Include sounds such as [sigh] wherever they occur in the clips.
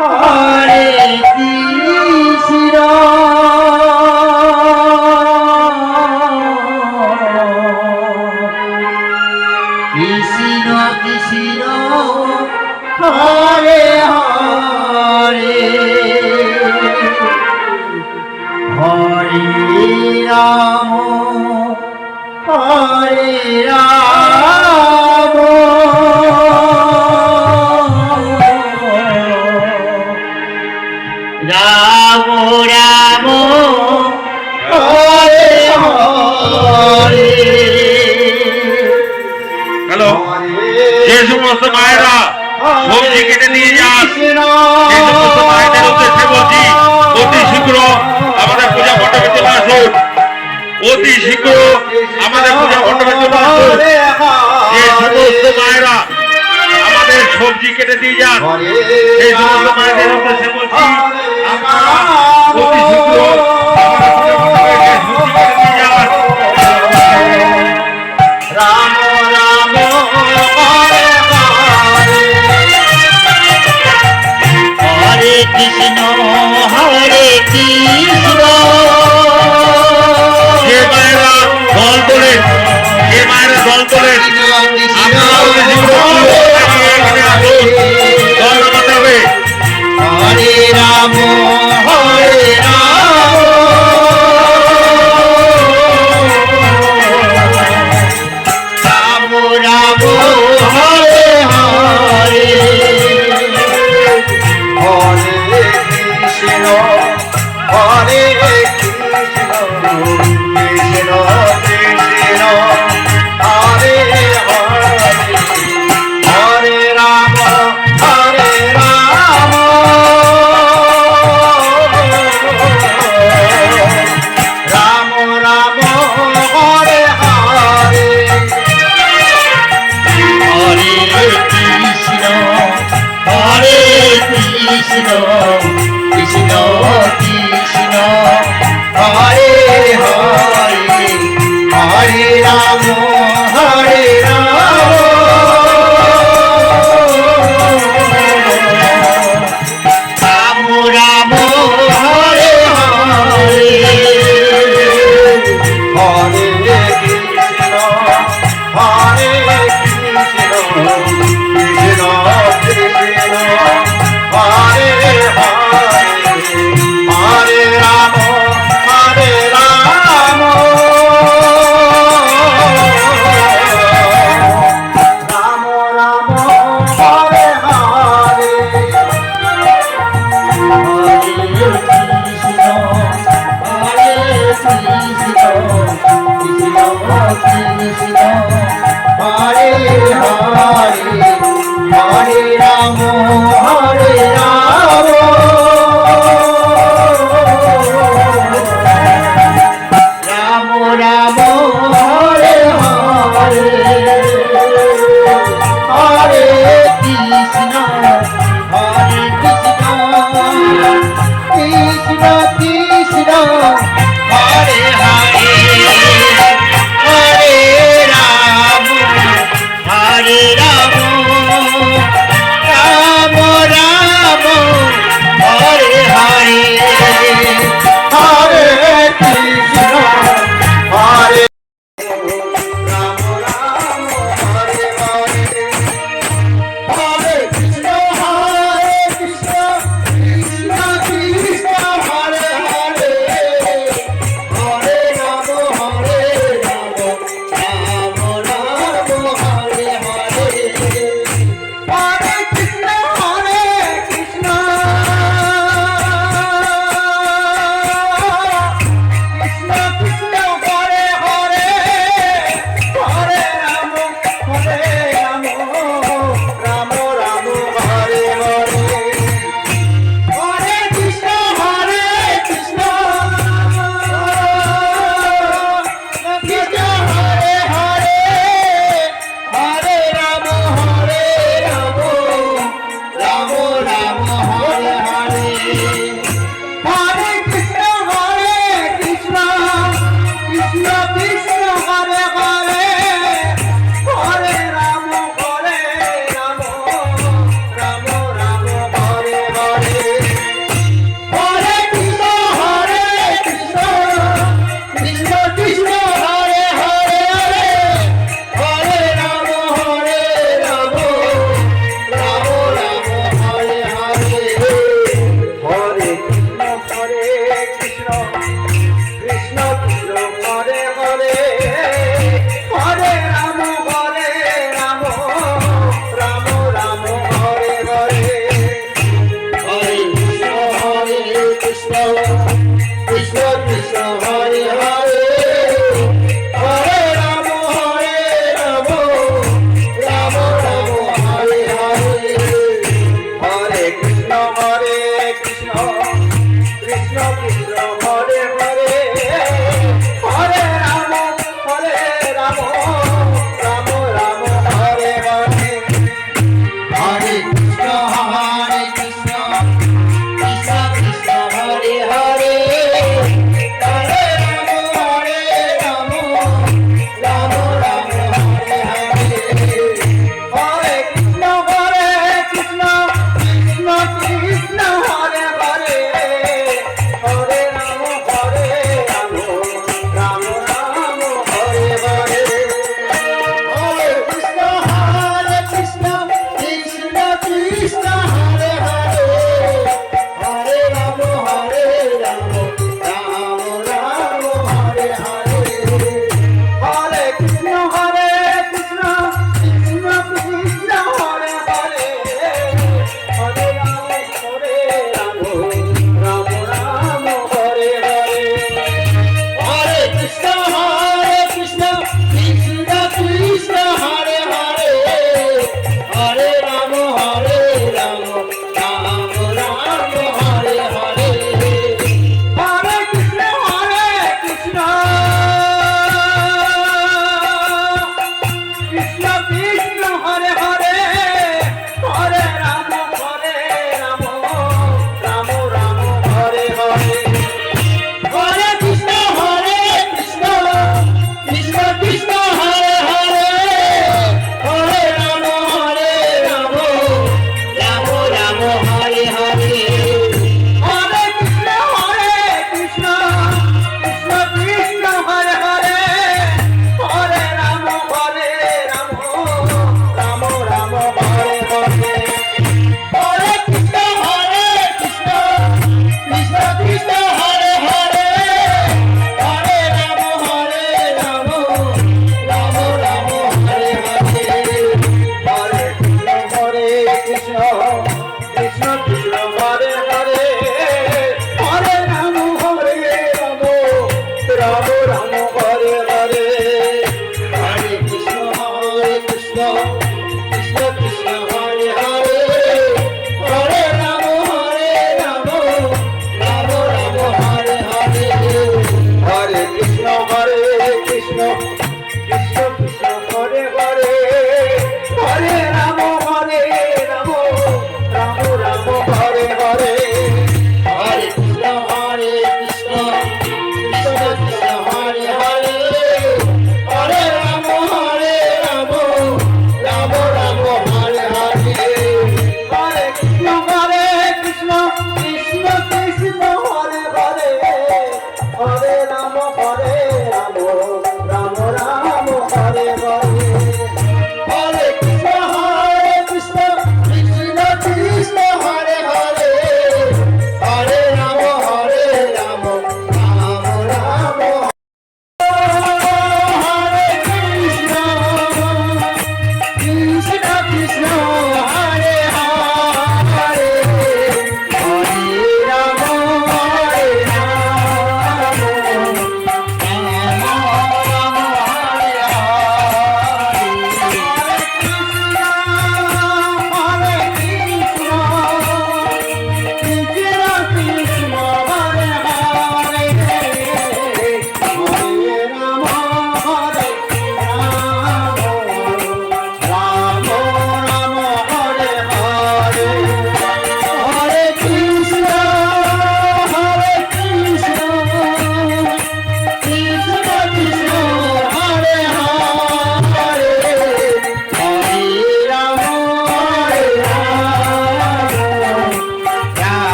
হরে [laughs] Ram Ram hello যে সমস্ত মায়েরা সবজি কেটে নিয়ে যান যে সমস্ত মায়েদের উদ্দেশ্যে বলছি, অতি শীঘ্র আমাদের পূজা মণ্ডপে চলে আসুন। অতি শীঘ্র আমাদের পূজা মণ্ডপে চলে আসুন। যে সমস্ত মায়েরা আমাদের সবজি কেটে দিয়ে যান। সেই সমস্ত মায়েদের উদ্দেশ্যে বলছি রাম কৃষ্ণ হরে কৃষ্ণ। মায়েরা দল তোলেন মায়েরা দল তোলেন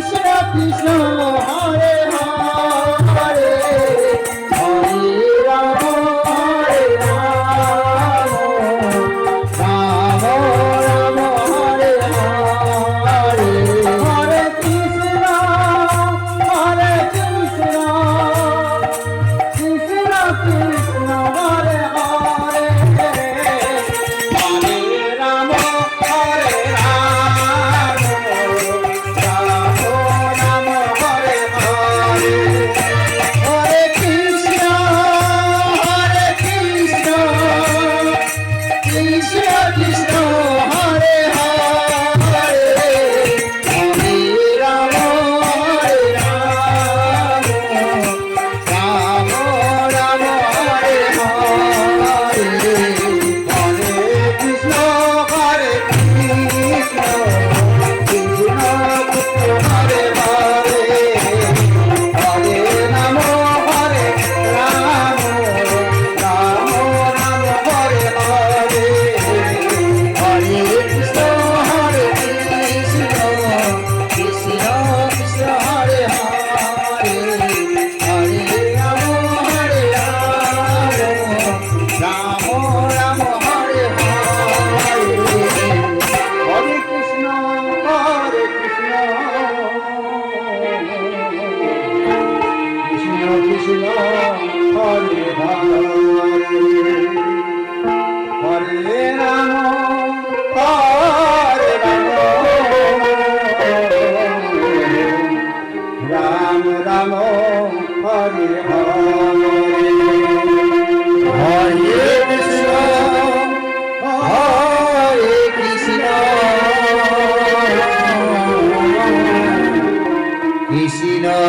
কৃষ্ণ কৃষ্ণ হরে হরে।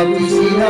কৃষ্ণ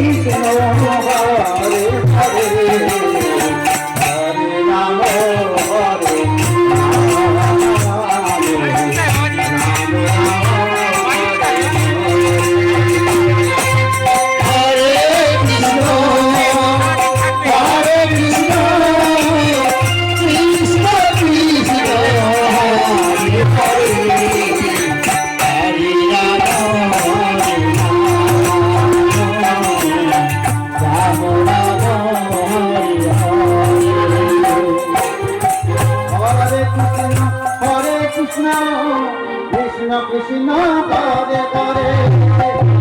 Gracias. কৃষ্ণ কৃষ্ণ করে করে